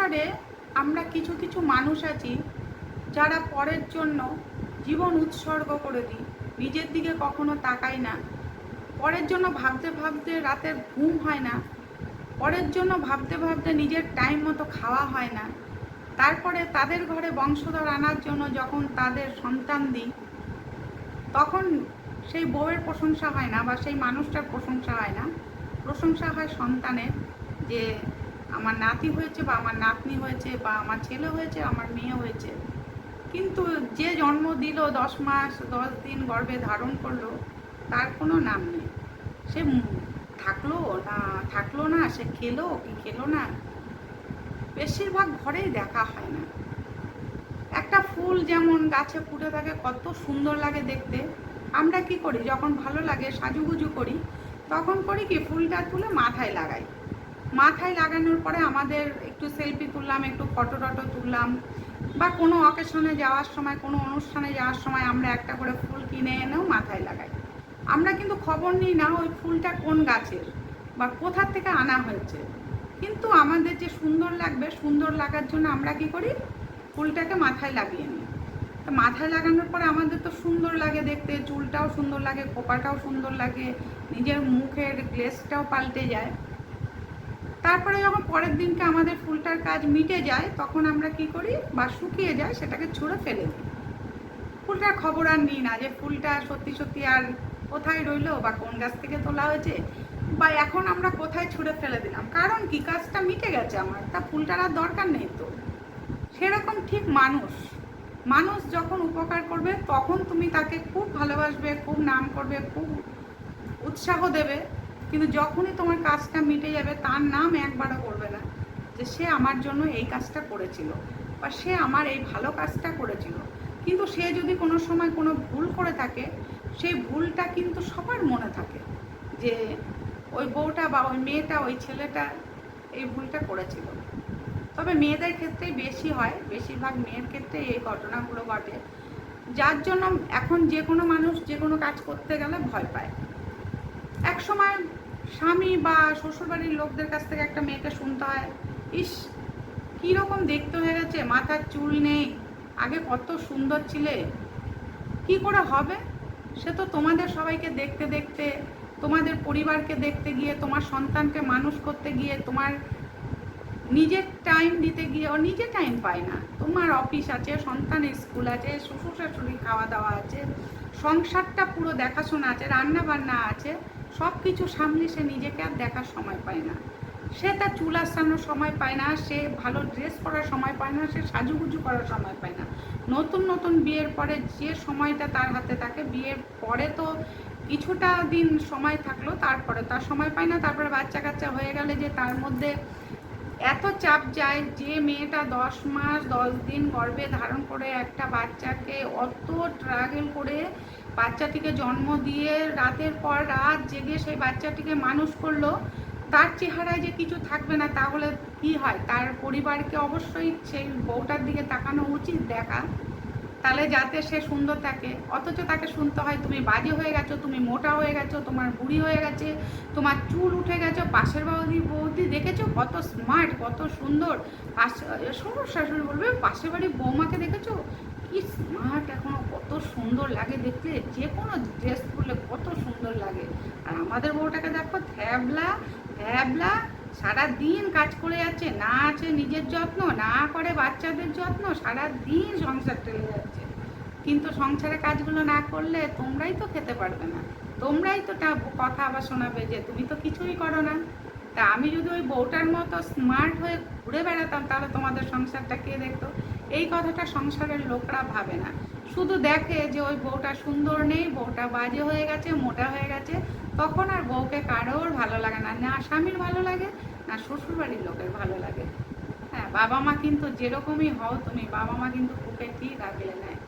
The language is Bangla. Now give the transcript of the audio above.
সংসারে আমরা কিছু কিছু মানুষ আছি যারা পরের জন্য জীবন উৎসর্গ করে দিই। নিজের দিকে কখনো তাকাই না। পরের জন্য ভাবতে ভাবতে রাতের ঘুম হয় না। পরের জন্য ভাবতে ভাবতে নিজের টাইম মতো খাওয়া হয় না। তারপরে তাদের ঘরে বংশধর আনার জন্য যখন তাদের সন্তান দিই, তখন সেই বউয়ের প্রশংসা হয় না বা সেই মানুষটার প্রশংসা হয় না। প্রশংসা হয় সন্তানের যে আমার নাতি হয়েছে বা আমার নাতনি হয়েছে বা আমার ছেলে হয়েছে, আমার মেয়ে হয়েছে। কিন্তু যে জন্ম দিল দশ মাস, দশ দিন গর্ভে ধারণ করল, তার কোনো নাম নেই। সে থাকল না থাকল না, সে খেলো কি খেলো না? বেশিরভাগ ঘরেই দেখা হয় না। একটা ফুল যেমন গাছে ফুটে থাকে, কত সুন্দর লাগে দেখতে। আমরা কি করি? যখন ভালো লাগে, সাজুগুজু করি, তখন করি কি, ফুলটা তুলে মাথায় লাগাই। মাথায় লাগানোর পরে আমাদের একটু সেলফি তুললাম, একটু ফটো টটো তুললাম বা কোনো অকেশনে যাওয়ার সময়, কোনো অনুষ্ঠানে যাওয়ার সময় আমরা একটা করে ফুল কিনে এনেও মাথায় লাগাই। আমরা কিন্তু খবর নিই না ওই ফুলটা কোন গাছের বা কোথা থেকে আনা হয়েছে। কিন্তু আমাদের যে সুন্দর লাগবে, সুন্দর লাগার জন্য আমরা কি করি? ফুলটাকে মাথায় লাগিয়ে নিই। তো মাথায় লাগানোর পরে আমাদের তো সুন্দর লাগে দেখতে, চুলটাও সুন্দর লাগে কোপাটাও সুন্দর লাগে, নিজের মুখের গ্লেসটাও পাল্টে যায়। তারপরে যখন পরের দিনকে আমাদের ফুলটার কাজ মিটে যায়, তখন আমরা কি করি? বা শুকিয়ে যায়, সেটাকে ছুঁড়ে ফেলে দিই। ফুলটার খবর আর নিই না যে ফুলটা সত্যি সত্যি আর কোথায় রইল বা কোন গাছ থেকে তোলা হয়েছে বা এখন আমরা কোথায় ছুঁড়ে ফেলে দিলাম। কারণ কি? কাজটা মিটে গেছে আমার। তা ফুলটার আর দরকার নেই তো। সেরকম ঠিক মানুষ। মানুষ যখন উপকার করবে, তখন তুমি তাকে খুব ভালোবাসবে, খুব নাম করবে, খুব উৎসাহ দেবে। কিন্তু যখনই তোমার কাজটা মিটে যাবে, তার নাম একবারও করবে না যে সে আমার জন্য এই কাজটা করেছিল বা সে আমার এই ভালো কাজটা করেছিল। কিন্তু সে যদি কোনো সময় কোনো ভুল করে থাকে, সেই ভুলটা কিন্তু সবার মনে থাকে যে ওই বউটা বা ওই মেয়েটা, ওই ছেলেটা এই ভুলটা করেছিল। তবে মেয়েদের ক্ষেত্রেই বেশি হয়, বেশিরভাগ মেয়ের ক্ষেত্রে এই ঘটনাগুলো ঘটে। যার জন্য এখন যে কোনো মানুষ যে কোনো কাজ করতে গেলে ভয় পায়। এক সময় স্বামী বা শ্বশুরবাড়ির লোকদের কাছ থেকে একটা মেয়েকে শুনতে হয়। ইস কীরকম দেখতে হয়ে গেছে মাথার চুল নেই, আগে কত সুন্দর ছিলে, কি করে হবে? সে তো তোমাদের সবাইকে দেখতে দেখতে, তোমাদের পরিবারকে দেখতে গিয়ে, তোমার সন্তানকে মানুষ করতে গিয়ে, তোমার নিজের টাইম দিতে গিয়ে, ও নিজে টাইম পায় না। তোমার অফিস আছে, সন্তানের স্কুল আছে শ্বশুর শাশুড়ি খাওয়া দাওয়া আছে, সংসারটা পুরো দেখাশোনা আছে রান্না বান্না আছে সব কিছু সামলে সে নিজেকে আর দেখার সময় পায় না। সে তার চুল আসানোর সময় পায় না, সে ভালো ড্রেস পরার সময় পায় না, সে সাজুগুজু করার সময় পায় না। নতুন নতুন বিয়ের পরে যে সময়টা তার হাতে থাকে, বিয়ের পরে তো কিছুটা দিন সময় থাকল, তারপরে তার সময় পায় না। তারপরে বাচ্চা কাচ্চা হয়ে গেলে যে তার মধ্যে এত চাপ যায় যে মেয়েটা দশ মাস, দশ দিন গর্ভে ধারণ করে একটা বাচ্চাকে অত ট্রাগেল করে বাচ্চাটিকে জন্ম দিয়ে রাতের পর রাত জেগে সেই বাচ্চাটিকে মানুষ করল, তার চেহারায় যে কিছু থাকবে না, তাহলে কি হয়? তার পরিবারকে অবশ্যই সেই বউটার দিকে তাকানো উচিত, দেখা তাহলে যাতে সে সুন্দর থাকে। অথচ তাকে শুনতে হয়, তুমি বাজে হয়ে গেছো, তুমি মোটা হয়ে গেছো, তোমার বুড়ি হয়ে গেছে, তোমার চুল উঠে গেছো, পাশের বৌদি বৌদি দেখেছ? কত স্মার্ট কত সুন্দর। পাশে শ্বশুর শাশুড়ি বলবে, পাশের বাড়ির বৌমাকে দেখেছ? কি স্মার্ট এখনও, কত সুন্দর লাগে দেখতে। যে কোনো ড্রেস পরলে কত সুন্দর লাগে। আর আমাদের বউটাকে দেখো, থ্যাবলা থ্যাবলা সারা দিন কাজ করে যাচ্ছে, না আছে নিজের যত্ন, না করে বাচ্চাদের যত্ন সারা দিন সংসার চলে যাচ্ছে। কিন্তু সংসারে কাজগুলো না করলে তোমরাই তো খেতে পারবে না। তোমরাই তো তা কথা আবার শোনাবে যে, তুমি তো কিছুই করো না। তা আমি যদি ওই বউটার মতো স্মার্ট হয়ে ঘুরে বেড়াতাম, তাহলে তোমাদের সংসারটা কে দেখতো? এই কথাটা সংসারের লোকরা ভাবে না। শুধু দেখে যে ওই বউটা সুন্দর নেই, বউটা বাজে হয়ে গেছে, মোটা হয়ে গেছে তখন আর বউকে কারোর ভালো লাগে না না স্বামীর ভালো লাগে, না শ্বশুরবাড়ির লোকের ভালো লাগে। হ্যাঁ বাবা মা কিন্তু যেরকমই হও তুমি, বাবা মা কিন্তু বুকে ঠিক আগলে নেয়?